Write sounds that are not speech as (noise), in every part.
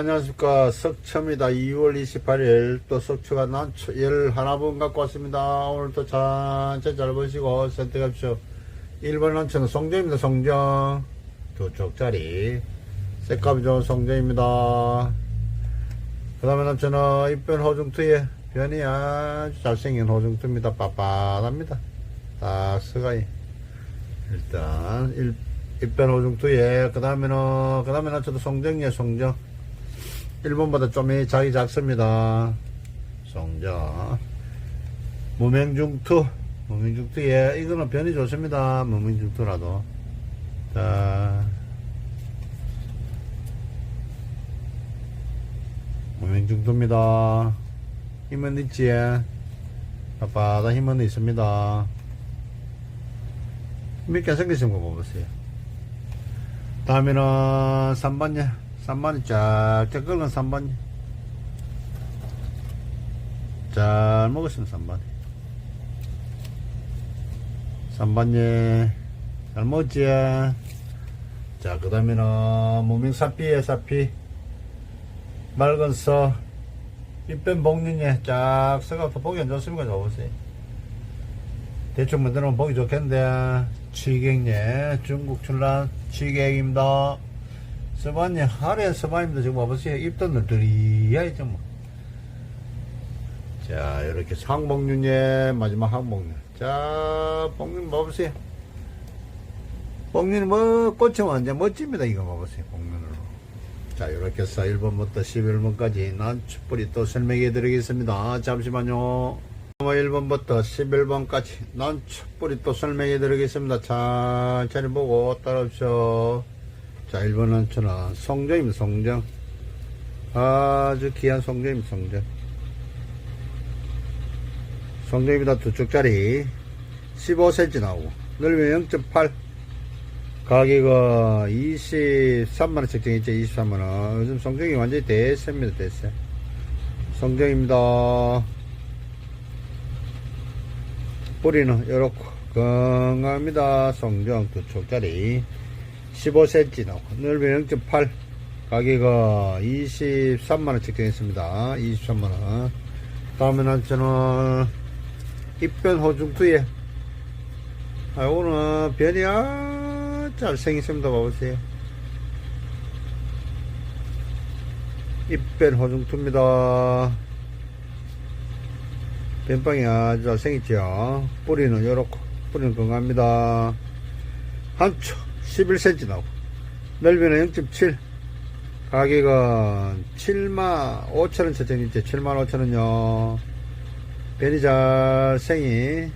안녕하십니까. 석초입니다. 2월 28일 또 석초가 난초 11분 갖고 왔습니다. 오늘도 천천히 잘 보시고 선택합시오. 1번 난초는 송정입니다. 송정. 두 쪽짜리. 색감이 좋은 송정입니다. 그 다음에 난초는 입변 호중투에 변이 아주 잘생긴 호중투입니다. 빳빳합니다. 딱 스가이. 일단 일, 입변 호중투에 그 다음에는 그 다음에 난초도 송정이에요. 송정 1번보다 좀 자기 작습니다. 송자. 무맹중투. 무맹중투, 예, 이거는 변이 좋습니다. 무맹중투라도. 자. 무맹중투입니다. 힘은 있지, 예. 아빠다 힘은 있습니다. 힘있게 생기신 거 보세요. 다음에는 3번이야. 3번이 쫙쫙 끓는 3번. 잘 먹었습니다, 3번. 3번이 잘 먹었지? 자, 그 다음에는 무명사피에 사피. 맑은 서. 입변 복륜에 쫙 서가부터 보기 안 좋습니까? 좋으세요. 대충 만들면 보기 좋겠는데. 취객예 중국 출란 취객입니다. 서반이 하루에 서반입니다. 지금 봐보세요. 입도 늘들이야 좀. 자, 이렇게 상복륜의 마지막 항복륜. 자, 복륜 봐보세요. 복륜 뭐, 꽃이 완전 멋집니다. 이거 봐보세요. 복륜으로. 자, 이렇게 해서 1번부터 11번까지 난 촛불이 또 설명해 드리겠습니다. 잠시만요. 1번부터 11번까지 난 촛불이 또 설명해 드리겠습니다. 천천히 보고 따라오십시오. 자, 1번 한천은 송정입니다, 송정. 아주 귀한 송정입니다, 송정. 송정입니다, 두 쪽짜리. 15cm 나오고, 넓이는 0.8. 가격은 23만원 책정했죠, 23만원. 요즘 송정이 완전히 대세입니다, 대세. 송정입니다. 뿌리는 요렇고, 건강합니다, 송정 두 쪽짜리. 15cm 나오고 넓이 0.8 가격은 23만원 책정했습니다. 23만원. 다음에 는 저는 입변 호중투에. 아, 요거는 변이 아주 잘생겼습니다. 봐보세요. 입변 호중투입니다. 변방이 아주 잘 생겼죠. 뿌리는 요렇고 뿌리는 건강합니다. 한초 11cm 나오고 넓이는 0.7 가격은 7만 5천원 채점이죠 7만 5천원요. 변이 잘생이.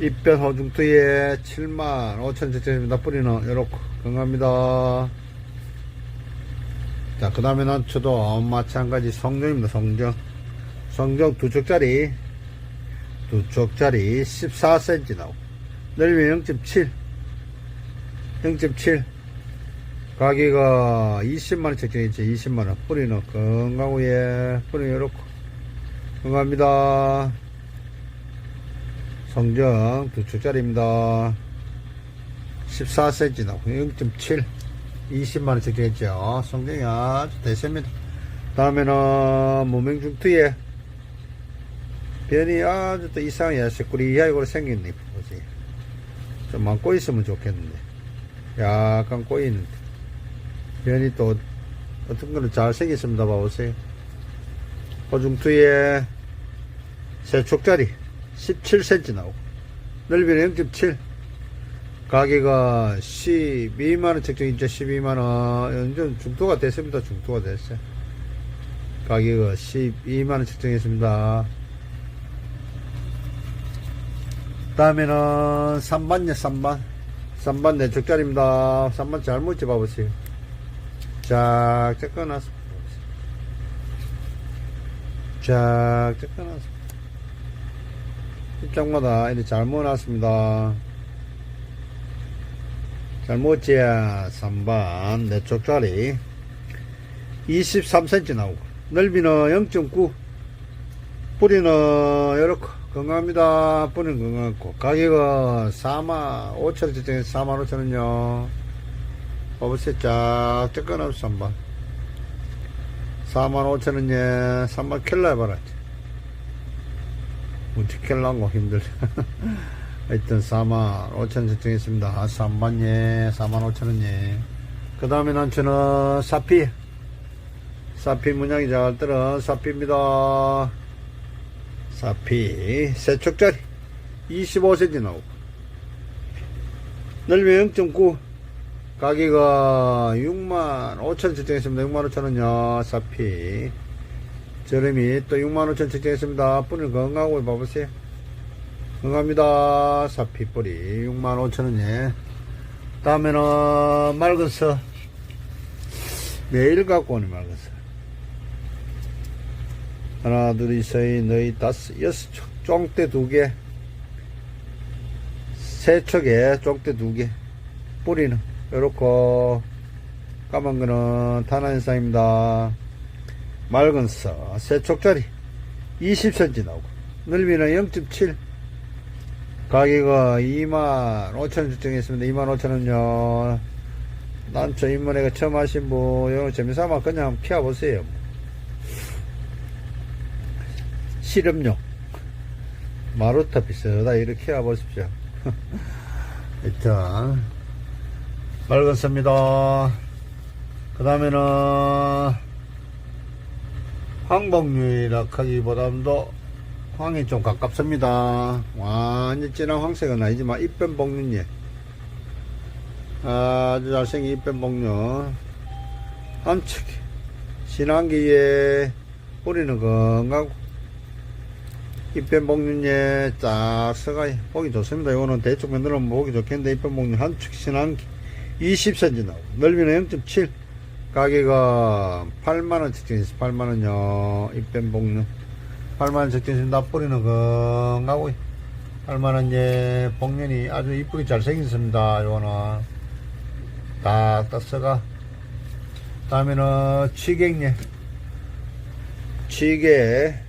입변 호중투에 7만 5천 채점입니다 뿌리는 이렇고 건강합니다. 자그 다음에 난초도 마찬가지 성정입니다 성정. 성정 두 쪽짜리 두 쪽짜리 14cm 나오고 넓이 0.7 0.7 가격가 20만원 책정했죠 20만원. 뿌리는 건강우에 뿌리는 이렇고. 건강합니다. 성정 두 축짜리입니다. 14cm 나오고 0.7 20만원 책정했죠. 성정이 아주 대세입니다. 다음에는 무명중투에 변이 아주 또 이상해 새꾸리하게 생겼네 보세요 좀만 꼬있으면 좋겠는데. 약간 꼬이는데. 변이 또 어떤 거는 잘 생겼습니다. 봐보세요. 호중투에 세 촉짜리 17cm 나오고 넓이는 0.7 가격은 12만원 책정이죠. 12만원. 연전 중도가 됐습니다. 중도가 됐어요. 가격은 12만원 책정했습니다 다음에는 3번이요 3번 3번 내 적자리입니다. 3번 잘못 집어보세요. 쫙쫙 꺼놨어 쫙쫙 꺼놨어 입장마다 이렇게 잘못 놨습니다. 잘못지 3번 내 쪽짜리. 23cm 나오고 넓이는 0.9 뿌리는 이렇게 건강합니다. 뿌리는 건강하고 가격은 4만 5천원 책정해서 4만 5천원요. 버블세 쫙쫙 끊어서 한번 45,000원에 3만 켈라 해봐라. 어떻게 켈라고 힘들지 하여튼 45,000원 설정했습니다. 3만 예 45,000원예 그 다음에 난 저는 사피. 사피 문양이 잘 뜨는 사피입니다 사피 세척짜리 25cm 나오고. 넓이 0.9 가격가 6만 5천 책정했습니다. 6만 5천원요 사피. 저렴이 또 6만 5천 책정했습니다. 뿌리는 건강하고 봐보세요. 건강합니다 사피 뿌리. 6만 5천원에 다음에는 맑은 서 매일 갖고 오는 맑은 서 하나 둘셋넷 다섯 여섯 촉 쫑대 두개. 세 촉에 쫑대 두개. 뿌리는. 요렇고 까만 거는 탄화현상입니다. 맑은 서세 촉짜리. 20cm 나오고. 넓이는 0.7 가격은 2만 5천원 설정했습니다. 2만 5천원요. 난저 인문회가 처음 하신 분 이거 재미삼아 그냥 피워보세요 실험용. 마루타 비슷하다 이렇게 해보십시오. (laughs) 일단 맑았습니다. 그 다음에는 황복류이라 하기보다도 황이 좀 가깝습니다. 완전 진한 황색은 아니지만 입변 복류예 아주 잘생긴 입변 복류 한측 신한기에 뿌리는 건강 하고 입변 복륜에 쫙 서가 보기 좋습니다. 이거는 대충 만들면 보기 좋겠는데 입변 복륜 한축 신한기 20cm 나오고 넓이는 0.7 가격은 8만원 측정해서 8만원요. 입변 복륜 8만원 측정해서 나 뿌리는 건강하고 8만원 예 복륜이 아주 이쁘게 잘생겼습니다. 이거는. 딱딱 서가. 다음에는 취객예. 취객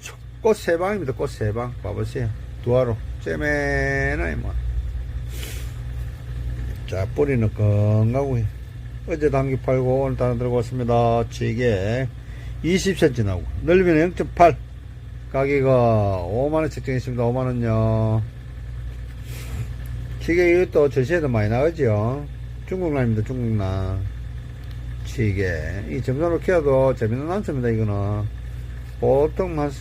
촉, 꽃세 방입니다. 꽃 세 방. 봐보세요. 두화로. 째매나이 뭐. 자, 뿌리는 건강하고, 어제 당기 팔고, 오늘 다 들고 왔습니다. 지게 20cm 나오고, 넓이는 0.8. 가격가 5만원 책정했습니다. 5만원요. 지게 이것도 전시에도 많이 나가죠. 중국란입니다. 중국란. 지게. 이 점선으로 키워도 재밌는 안습니다. 이거는. 보통 한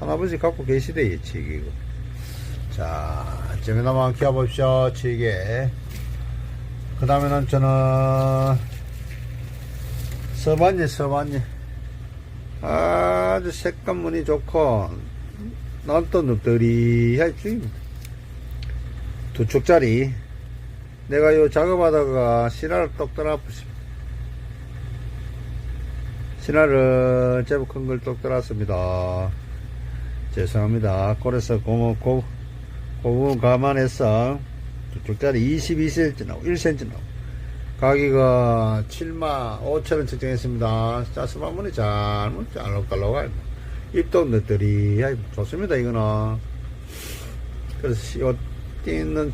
하나씩 갖고 계시대 이 치기고. 자 재미나만 키워봅시오 치게. 그 다음에는 저는 서반지 서반지 아주 색감무늬 좋고 난또 늑더리할 중입니다. 두 축짜리. 내가 요 작업하다가 신화를 똑 떠나붙습니다 신화를 제법 큰 걸 똑 들었습니다. 죄송합니다. 그래서 고, 고, 그 부분 감안해서 두쪽짜리 22cm 나오고 1cm 나오고 7만 5천원 측정했습니다. 짜스마무니 잘못 알록달록하고 입도 늦들이 좋습니다. 이거는 그래서 요 띄는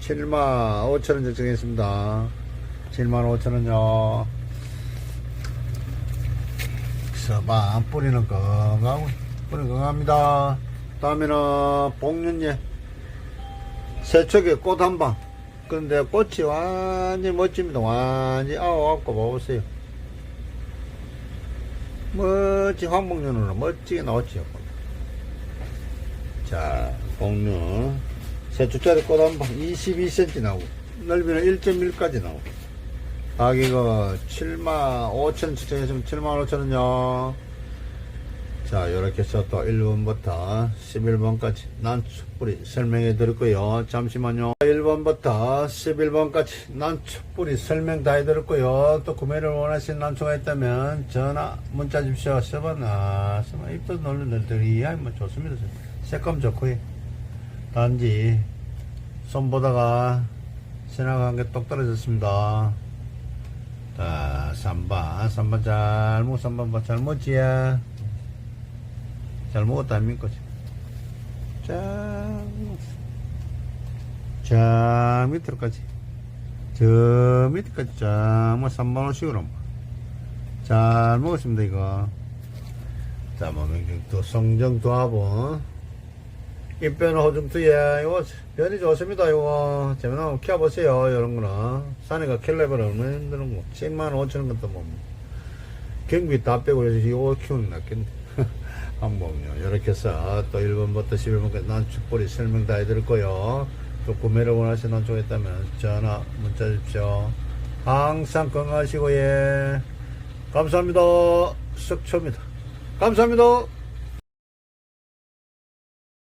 7만 5천원 측정했습니다. 7만 5천원요. 서방 뿌리는 건강하고 뿌리는 건강합니다. 다음에는 복륜예. 세척에 꽃 한방. 그런데 꽃이 완전히 멋집니다. 완전히 아우갖고 봐보세요. 멋진 황복륜으로 멋지게 나왔죠. 자 복륜. 세축짜리 꽃 한 방. 22cm 나오고 넓이는 1.1까지 나오고 가격은 7만 5천 추천했으면 7만 5천원요. 자 이렇게 해서 또 1번부터 11번까지 난축뿌리 설명해 드렸고요. 잠시만요. 1번부터 11번까지 난축뿌리 설명 다 해드렸고요. 또 구매를 원하시는 난초가 있다면 전화 문자 주십시오. 써봐나 써봐 입도 놀는들이 뭐 좋습니다. 색감 좋고요. 단지 손 보다가 지나간 게 똑 떨어졌습니다 자, 3번. 3번 잘못, 3번 봐. 잘못이야. 잘못다 아닙니까? 자, 자, 밑으로까지. 저 쫙뭐 3만원씩으로 뭐. 잘 먹었습니다 이거 자 뭐명경도 성정도 하고 입변 호중투에 이거 변이 좋습니다 이거. 재미나면 키워보세요 이런 거는 산에가 캘레버를 얼마나 힘드는 거. 10만 5천 것도 뭐. 경비 다 빼고 해서 이거 키우는 게 낫겠네. (laughs) 한번요. 이렇게 해서 또 1번부터 11번까지 난축벌이 설명 다 해드릴 거요. 또 구매를 원하시는 난쪽에 있다면 전화 문자 주십시오. 항상 건강하시고 예. 감사합니다. 석초입니다. 감사합니다